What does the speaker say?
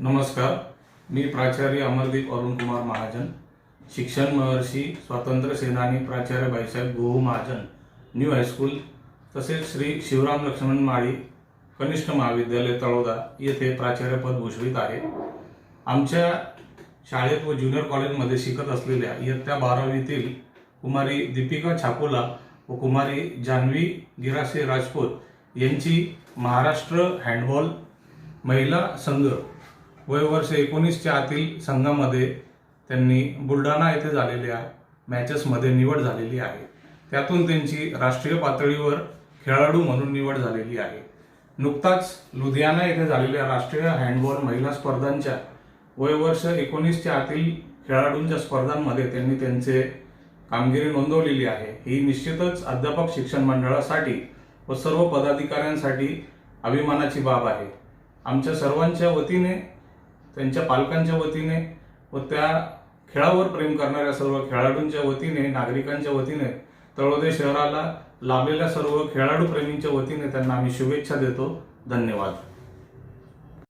नमस्कार. मी प्राचार्य अमरदीप अरुण कुमार महाजन शिक्षण महर्षी स्वातंत्र्य सेनानी प्राचार्य Baisaheb Gohu Mahajan new high school तसेच श्री शिवराम लक्ष्मण माळी कनिष्ठ महाविद्यालय तळोदा येथे प्राचार्यपद भूषवित आहे. आमच्या शाळेत व ज्युनियर कॉलेजमध्ये शिकत असलेल्या इयत्ता बारावीतील कुमारी दीपिका छाकोला व कुमारी जान्हवी गिरासे राजपूत यांची महाराष्ट्र हँडबॉल महिला संघ वयवर्ष एकोणीसच्या आतील संघामध्ये त्यांनी बुलढाणा येथे झालेल्या मॅचेसमध्ये निवड झालेली आहे. त्यातून त्यांची राष्ट्रीय पातळीवर खेळाडू म्हणून निवड झालेली आहे. नुकताच लुधियाना येथे झालेल्या राष्ट्रीय हँडबॉल महिला स्पर्धांच्या वयवर्ष एकोणीसच्या आतील खेळाडूंच्या स्पर्धांमध्ये त्यांनी त्यांचे कामगिरी नोंदवलेली आहे. ही निश्चितच अध्यापक शिक्षण मंडळासाठी व सर्व पदाधिकाऱ्यांसाठी अभिमानाची बाब आहे. आमच्या सर्वांच्या वतीने त्यांच्या पालकांच्या वतीने व त्या खेळावर प्रेम करणाऱ्या सर्व खेळाडूंच्या वतीने नागरिकांच्या वतीने तळोदे शहराला लाभलेल्या सर्व खेळाडू प्रेमींच्या वतीने त्यांना आम्ही शुभेच्छा देतो. धन्यवाद.